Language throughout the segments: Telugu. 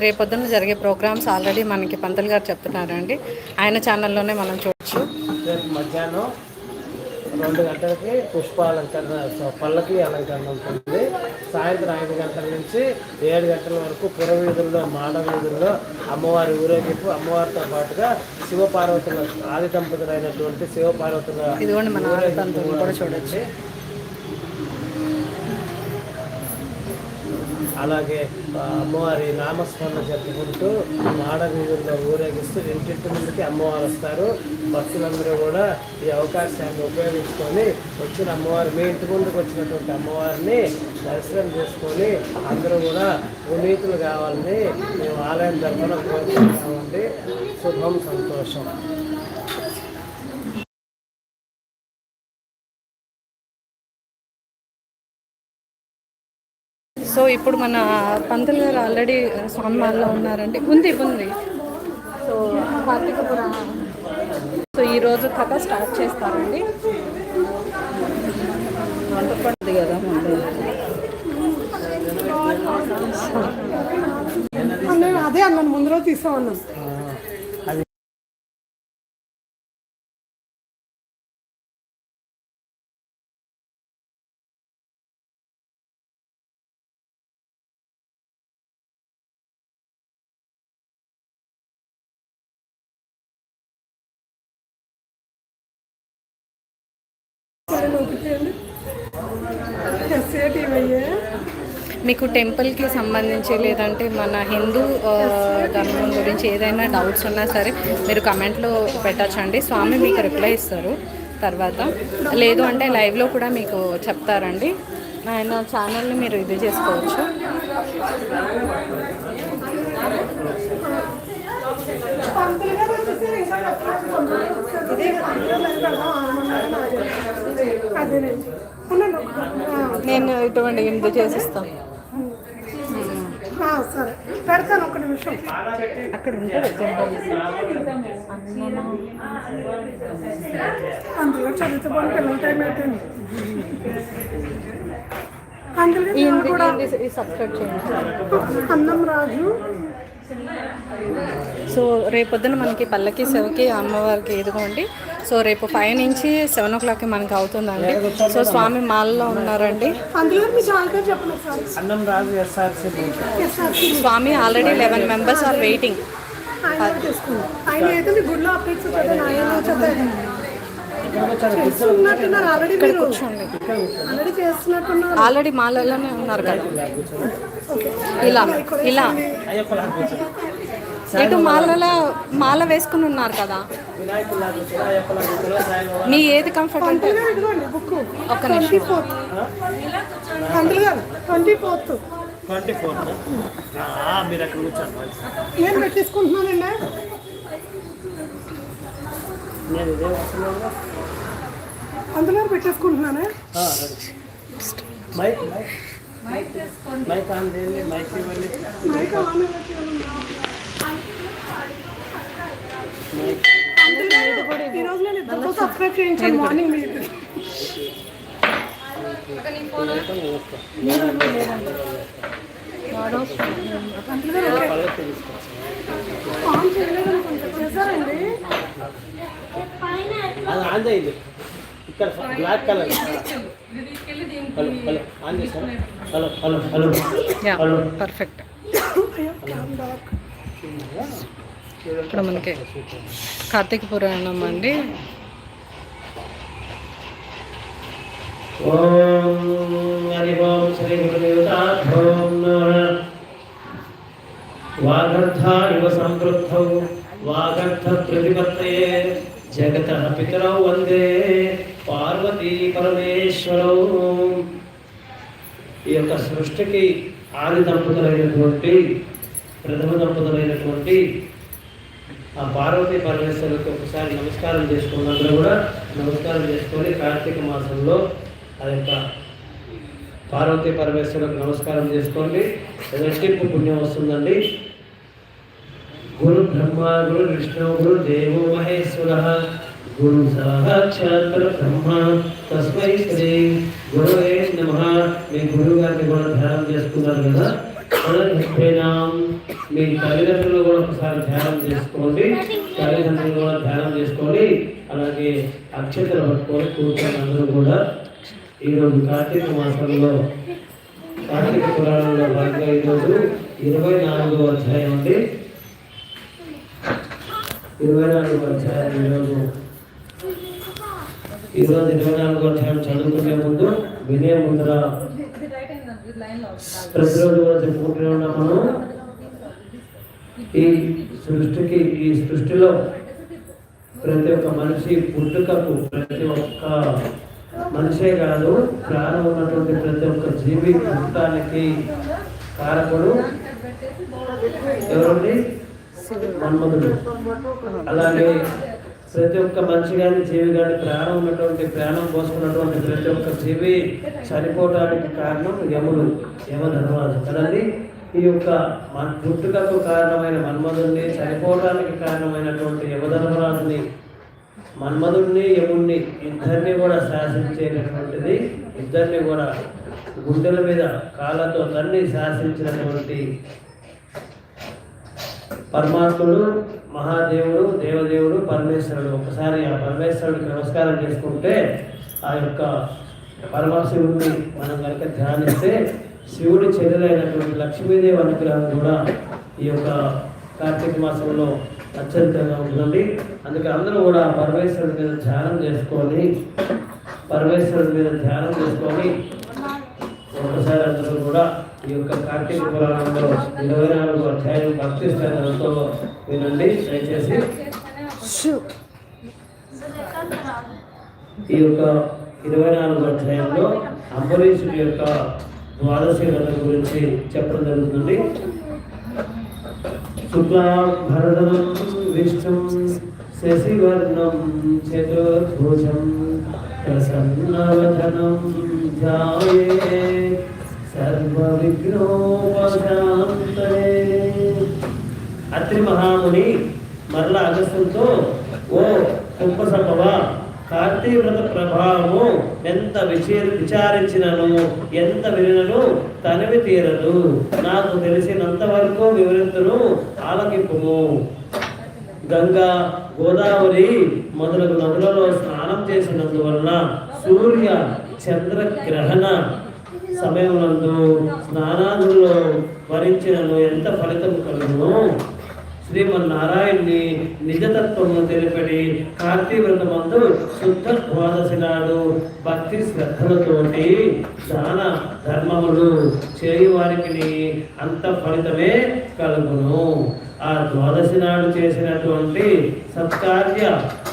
రేపొద్దున జరిగే ప్రోగ్రామ్స్ ఆల్రెడీ మనకి పంతులు గారు చెప్తున్నారండి. ఆయన ఛానల్లోనే మనం చూడొచ్చు. రేపు మధ్యాహ్నం రెండు గంటలకి పుష్పాలంకరణ స- పల్లకి అలంకరణ ఉంటుంది. సాయంత్రం ఐదు గంటల నుంచి ఏడు గంటల వరకు పురవీధుల్లో మాడ వీధుల్లో అమ్మవారి ఊరేగింపు అమ్మవారితో పాటుగా శివపార్వతుల ఆది దంపతులైనటువంటి శివపార్వతుల ఇదిగోండి మన చూడొచ్చు. అలాగే అమ్మవారి నామస్మరణ జరుపుకుంటూ మాడ ఊరేగిస్తూ ఇంటింటి ముందుకి అమ్మవారు వస్తారు. భక్తులందరూ కూడా ఈ అవకాశాన్ని ఉపయోగించుకొని వచ్చిన అమ్మవారి మీ ఇంటి ముందుకు వచ్చినటువంటి అమ్మవారిని దర్శనం చేసుకొని అందరూ కూడా పునీతులు కావాలని మేము ఆలయం తరఫున కోరుకుంటామండి శుభం సంతోషం. సో ఇప్పుడు మన పంతులు గారు ఆల్రెడీ స్వామి వాళ్ళలో ఉన్నారండి. ఉంది ఉంది. సో కార్తీక పురాణం. సో ఈరోజు కథ స్టార్ట్ చేస్తారండి. వంటపడింది కదా అదే అన్నాను ముందు రోజు తీసామన్నాను మీకు టెంపుల్కి సంబంధించి లేదంటే మన హిందూ ధర్మం గురించి ఏదైనా డౌట్స్ ఉన్నా సరే మీరు కమెంట్లో పెట్టచ్చండి. స్వామి మీకు రిప్లై ఇస్తారు తర్వాత. లేదు అంటే లైవ్లో కూడా మీకు చెప్తారండి. ఆయన ఛానల్ని మీరు ఇది చేసుకోవచ్చు. నేను ఇటువంటి ఇది చేసిస్తాను. సరే. పెడతాను ఒక నిమిషం. అక్కడ అందులో చదువుతూ పోనీ పిల్లల టైం అయిపోయింది. అందులో కూడా అన్నం రాజు సో రేపొద్దున మనకి పల్లకి సేవకి అమ్మవారికి ఎదుగుండి సో రేపు ఫైవ్ నుంచి సెవెన్ ఓ క్లాక్కి మనకి అవుతుందండి. సో స్వామి మాల్లో ఉన్నారండి. స్వామి already eleven members are waiting. గుడిలో చేస్తున్నట్టున్నారు. ఆల్రెడీ మీరు ఆల్రెడీ చేస్తున్నట్టున్నారు. ఆల్రెడీ మాలలోనే ఉన్నారు కదా. ఇలా ఇలా. ఇటు మాలలో మాల వేసుకుని ఉన్నారు కదా. మీ ఏది కంఫర్ట్ అంటే? ట్వంటీ నిమిషం ఫోర్త్ పంతులు గారు ట్వంటీ ఫోర్త్ ట్వంటీ ఫోర్త్ మీరు అక్కడ కూర్చోండి. నేను పెట్టేసుకుంటున్నానండి నేను ఇదే వస్తున్నాను. గారు పెట్టేసుకుంటున్నాను? Mic mic. మైక్ ఆన్ చేయండి మైక్ ఇవ్వండి. మైక్ ఆన్ నేను సబ్స్క్రైబ్ చేయించాను మార్నింగ్ ఆన్ చేయలేదు అనుకుంటా. చేశారండి? అది ఆన్ చేయండి. ఇక్కడ black colour. Hello hello on hello hello hello. Hello. Perfect ఇప్పుడు మనకి కార్తీక పురాణం అండి. ఓం హరి ఓం శ్రీ గురుదేవతాభ్యో నమః. వాగర్థ ఇవ సంవృద్ధౌ వాగర్థ ప్రతిపత్తయే జగత పితరౌ వందే. పార్వతీ పరమేశ్వరౌ ఈ యొక్క సృష్టికి ఆది దంపతులైనటువంటి ప్రథమ దంపతులైనటువంటి ఆ పార్వతీ పరమేశ్వరులకు ఒకసారి నమస్కారం చేసుకున్నందులో కూడా నమస్కారం చేసుకొని కార్తీక మాసంలో ఆ యొక్క పార్వతీ పరమేశ్వరులకు నమస్కారం చేసుకోండి. రెట్టింపు పుణ్యం వస్తుందండి. గురు బ్రహ్మ గురు విష్ణు గురు దేవో మహేశ్వర. గురు సాక్షాత్ బ్రహ్మ తస్మై శ్రీ గురువే నమ మీ గురువు గారిని కూడా ధ్యానం చేసుకున్నారు కదా తదర్థేనాం మీ తల్లిదండ్రులు కూడా ఒకసారి ధ్యానం చేసుకోండి తల్లిదండ్రులు కూడా ధ్యానం చేసుకోండి అలాగే అక్షతలు పట్టుకొని కూర్చొని అందరూ కూడా ఈరోజు కార్తీక మాసంలో కార్తీక పురాణంలో భాగంగా ఈరోజు ఇరవై నాలుగో అధ్యాయం అండి ఇరవై నాలుగో అధ్యాయం ఈరోజు ఈరోజు ఇరవై నాలుగో అధ్యాయం చదువుకునే ముందు వినే ముందర ప్రతిరోజు కూడా చెప్పుకుంటూనే ఉన్నాం మనం. ఈ సృష్టికి ఈ సృష్టిలో ప్రతి ఒక్క మనిషి పుట్టుకకు ప్రతి ఒక్క మనిషే కాదు ప్రాణం ఉన్నటువంటి ప్రతి ఒక్క జీవి పుట్టడానికి కారకుడు. ఎవరండి? మన్మధుడు. అలాగే ప్రతి ఒక్క మనిషి కానీ జీవి కానీ ప్రాణం ఉన్నటువంటి ప్రాణం పోసుకున్నటువంటి ప్రతి ఒక్క జీవి చనిపోవడానికి కారణం యముడు యమ ధర్మరాజు కదండి? ఈ యొక్క మన పుట్టుకకు కారణమైన మన్మధుడిని చనిపోవడానికి కారణమైనటువంటి యమధర్మరాజుని మన్మధుడిని యముణ్ణి ఇద్దరిని కూడా శాసించేటటువంటిది ఇద్దరిని కూడా గుండెల మీద కాళ్ళతో తన్ని శాసించినటువంటి పరమాత్ముడు మహాదేవుడు దేవదేవుడు పరమేశ్వరుడు. ఒకసారి ఆ పరమేశ్వరుడికి నమస్కారం చేసుకుంటే ఆ యొక్క పరమశివుడిని మనం కనుక ధ్యానిస్తే శివుడి చెల్లెలైనటువంటి లక్ష్మీదేవి అనుగ్రహం కూడా ఈ యొక్క కార్తీక మాసంలో అత్యంతంగా ఉంటుంది అందుకే అందరూ కూడా పరమేశ్వరుడి మీద ధ్యానం చేసుకొని పరమేశ్వరుడి మీద ధ్యానం చేసుకొని ఒకసారి అందరూ కూడా ఈ యొక్క కార్తీక పురాణంలో ఇరవై నాలుగు అధ్యాయం భక్తి స్థానంతో వినండి దయచేసి. ఈ యొక్క ఇరవై నాలుగు అధ్యాయంలో అంబరీషుడి యొక్క ద్వాదశి వ్రతం గురించి చెప్పడం జరుగుతుంది. శుక్లాభరణం విష్ణుం శశివర్ణం చతుర్భుజం ప్రసన్నవధనం ధ్యాయే. సర్వవిఘ్నోపశాంతయే అత్రి మహాముని మరల అగస్త్యంతో ఓ కుంభ కార్తీవ్రత కార్తీక వ్రత ప్రభావము ఎంత విచే విచారించినను ఎంత వినను తనవి తీరదు. నాకు తెలిసినంత వరకు వివరింతును ఆలకింపుము. గంగా గోదావరి మొదలగు నదులలో స్నానం చేసినందువలన సూర్య చంద్ర గ్రహణ సమయమునందు స్నానాదుల్లో వరించినను ఎంత ఫలితం కలుగును? శ్రీమన్నారాయణ్ణి నిజతత్వము తెలిపడి కార్తీ వ్రతమందు శుద్ధ ద్వాదశి నాడు భక్తి శ్రద్ధలతోటి దాన ధర్మములు చేయు వారికి అంత ఫలితమే కలుగును. ఆ ద్వాదశి నాడు చేసినటువంటి సత్కార్య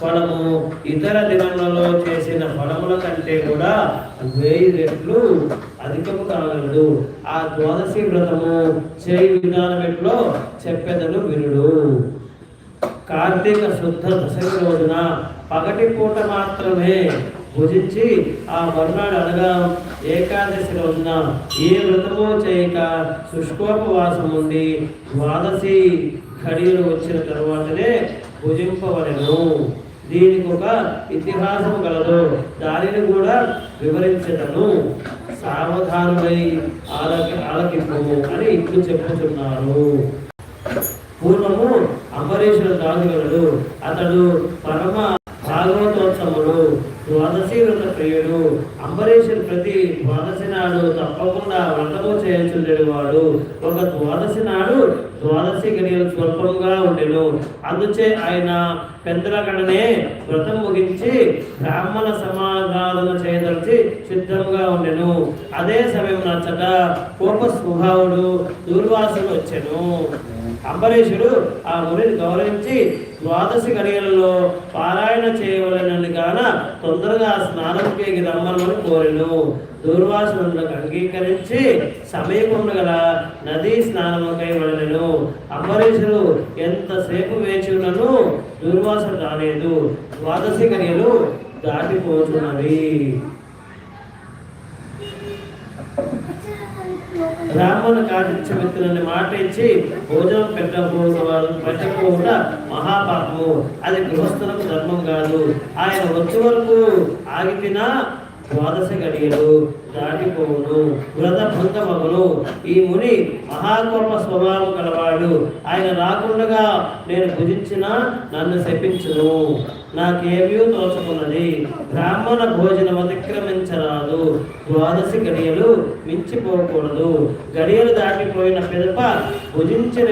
ఫలము ఇతర దినములలో చేసిన ఫలముల కంటే కూడా వెయ్యి రెట్లు అధికము కాగలడు. ఆ ద్వాదశి వ్రతము చేయి విధానం ఎట్లో చెప్పెదను వినుడు. కార్తీక శుద్ధ దశమి రోజున పగటి పూట మాత్రమే భుజించి ఆ మరునాడు అనగా ఏకాదశి రోజున ఏ వ్రతమో చేయక శుష్కోపవాసం ఉండి ద్వాదశి ఘడియలు వచ్చిన తరువాతనే భుజింపవలను. దీనికి ఒక ఇతిహాసం కలదు దానిని కూడా వివరించటను సావధానమై ఆలకి ఆలకింపు అని ఇప్పుడు చెప్పుతున్నారు పూర్వము అంబరీషుడు రాజుగలడు అతడు పరమ భాగవతోత్సవం ద్వాదశి వ్రత ప్రియుడు అంబరీషుడు ప్రతి ద్వాదశి నాడు తప్పకుండా వ్రతము చేయుచుండేవాడు ఒక ద్వాదశి నాడు ద్వాదశి గడియలు స్వల్పంగా ఉండెను. అందుచే ఆయన పెద్దలకడనే వ్రతం ముగించి బ్రాహ్మణ సమాధానం చేయదలిచి సిద్ధంగా ఉండెను. అదే సమయం నచ్చట కోప స్వభావుడు దూర్వాసుడు వచ్చెను. అంబరీషుడు ఆ మునిని గౌరవించి ద్వాదశి గడియలలో పారాయణ చేయవలనని కాన తొందరగా స్నానంకి రమ్మని కోరెను. దూర్వాసులకు అంగీకరించి సమీపంలో గల నదీ స్నానముకై వెళ్ళను. అంబరీషుడు ఎంతసేపు వేచి ఉన్నను దూర్వాసుడు రాలేదు. ద్వాదశి గడియలు దాటిపోతున్నవి బ్రాహ్మణ కాటించ వ్యక్తులని మాట ఇచ్చి భోజనం పెట్టకపోవడం పెట్టకపోవట మహాపాపము. అది గృహస్థులకు ధర్మం కాదు. ఆయన వచ్చే వరకు ఆగితినా ద్వాదశ గడియలు దాటిపోవును. వ్రత భంగమగును ఈ ముని మహాకోప స్వభావం కలవాడు ఆయన రాకుండా నేను భుజించిన నన్ను శపించును. నాకేమీ తోచుకున్నది బ్రాహ్మణ భోజనం అతిక్రమించరాదు. ద్వాదశి గడియలు మించిపోకూడదు. గడియలు దాటిపోయిన పిదప భుజించిన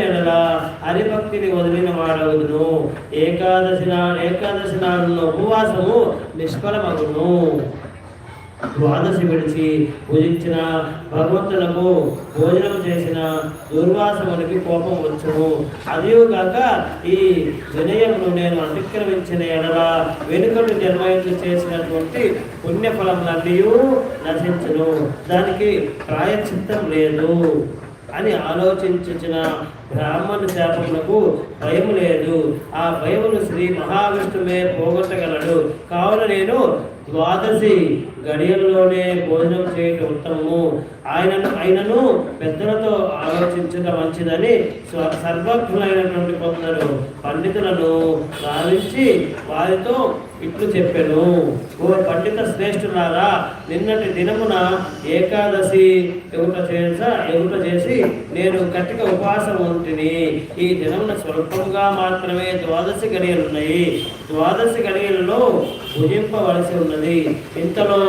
హరిభక్తిని వదిలిన వాడవదును ఏకాదశి నా ఏకాదశి నాడు ఉపవాసము నిష్ఫలమగును. ద్వాదశి విడిచి పూజించిన భగవంతులకు భోజనం చేసిన దుర్వాసమునికి కోపం వచ్చును. అదియుగాక ఈ వినయమును నేను అతిక్రమించిన ఎడల వెనుకలు నిర్వహించి చేసినటువంటి పుణ్యఫలములన్నీ నశించును. దానికి ప్రాయచిత్తం లేదు అని ఆలోచించిన బ్రాహ్మణ శాపములకు భయం లేదు. ఆ భయమును శ్రీ మహావిష్ణువే పోగొట్టగలడు. కావున నేను ద్వాదశి గడియల్లోనే భోజనం చేయటం ఉత్తమము. ఆయనను ఆయనను పెద్దలతో ఆలోచించడం మంచిదని సర్వజ్ఞులైనటువంటి కొందరు పండితులను భావించి వారితో ఇట్లు చెప్పాను. ఓ పండిత శ్రేష్ఠులారా నిన్నటి దినమున ఏకాదశి ఎగుట చేస ఎగుట చేసి నేను కట్టిక ఉపవాసం ఉంటిని. ఈ దినమున స్వల్పంగా మాత్రమే ద్వాదశి గడియలున్నాయి ద్వాదశి గడియలలో భుజింపవలసి ఉన్నది. ఇంతలో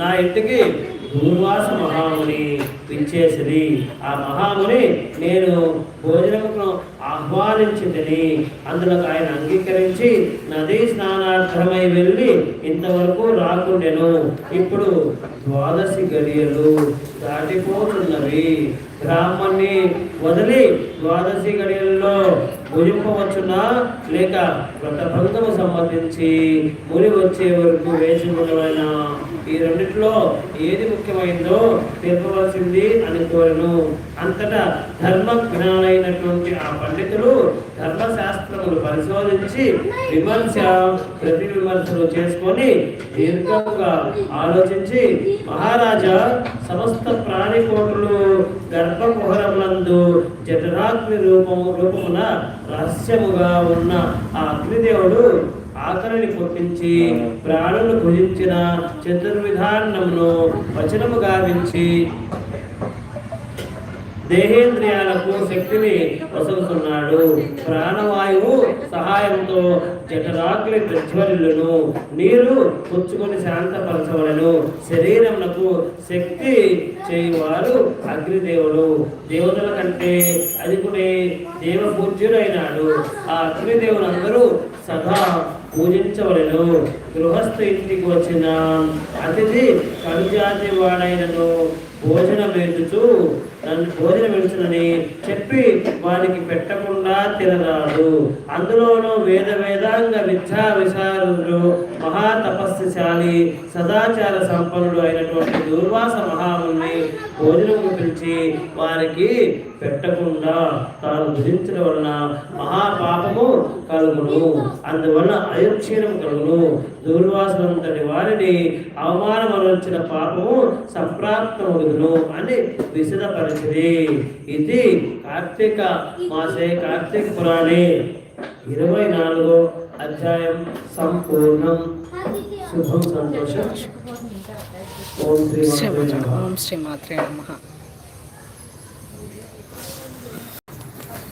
నా ఇంటికి దూర్వాస మహాముని పిలిచేసిరి. ఆ మహాముని నేను భోజనమును ఆహ్వానించిందని అందులో ఆయన అంగీకరించి నదీ స్నానార్థమై వెళ్ళి ఇంతవరకు రాకుండెను. ఇప్పుడు ద్వాదశి గడియలు దాటిపోతున్నవి. గ్రామాన్ని వదిలి ద్వాదశి గడియల్లో భుజింపవచ్చునా? లేక వ్రతభంగము సంబంధించి ముని వచ్చే వరకు వేచి ఉండవైనా ఈ రెండిట్లో ఏది ముఖ్యమైందో తెలుపవలసింది అని కోరను. అంతటా ధర్మ జ్ఞానైనటువంటి ఆ పండితులు ధర్మశాస్త్రములు పరిశోధించి విమర్శ ప్రతి విమర్శలు చేసుకొని దీర్ఘంగా ఆలోచించి మహారాజా సమస్త ప్రాణికోటులు గర్భకుహరములందు జఠరాగ్ని రూపము రూపమున రహస్యముగా ఉన్న ఆ అగ్నిదేవుడు ఆకలిని పుట్టించి ప్రాణులు భుజించిన చతుర్విధాన్నమును వచనము గావించి దేహేంద్రియాలకు శక్తిని వసలుతున్నాడు ప్రాణవాయువు సహాయంతో జఠరాగ్ని ప్రజ్వరులను నీరు పుచ్చుకొని శాంతపరచవలను. శరీరములకు శక్తి చేయువారు అగ్నిదేవుడు దేవతల కంటే అధికుడే దేవపూజ్యుడైనాడు. ఆ అగ్నిదేవులందరూ సదా పూజించవలను గృహస్థ ఇంటికి వచ్చిన అతిథి కనుజాతి వాడైనను భోజనం ఎదుచు నన్ను భోజనం ఎడుచునని చెప్పి వారికి పెట్టకుండా తినరాదు. అందులోనూ వేద వేదాంగ విద్యా విశారుడు మహాతపస్సుశాలి సదాచార సంపన్నుడు అయినటువంటి దుర్వాస మహాముని భోజనం పిలిచి వారికి పెట్టకుండా తాను భుజించడం వలన మహాపాపము కలుగును. అందువలన అయోక్షీణం కలుగును. దుర్వాసనంతటి వారిని అవమానమరచిన పాపము సంప్రాప్తమగును అని విశదపరిచింది ఇది కార్తీక మాసే కార్తీక పురాణే. ఇరవై నాలుగో అధ్యాయం సంపూర్ణం. శుభం సంతోషం. ఓం శ్రీ ఓం శ్రీ మాత్రే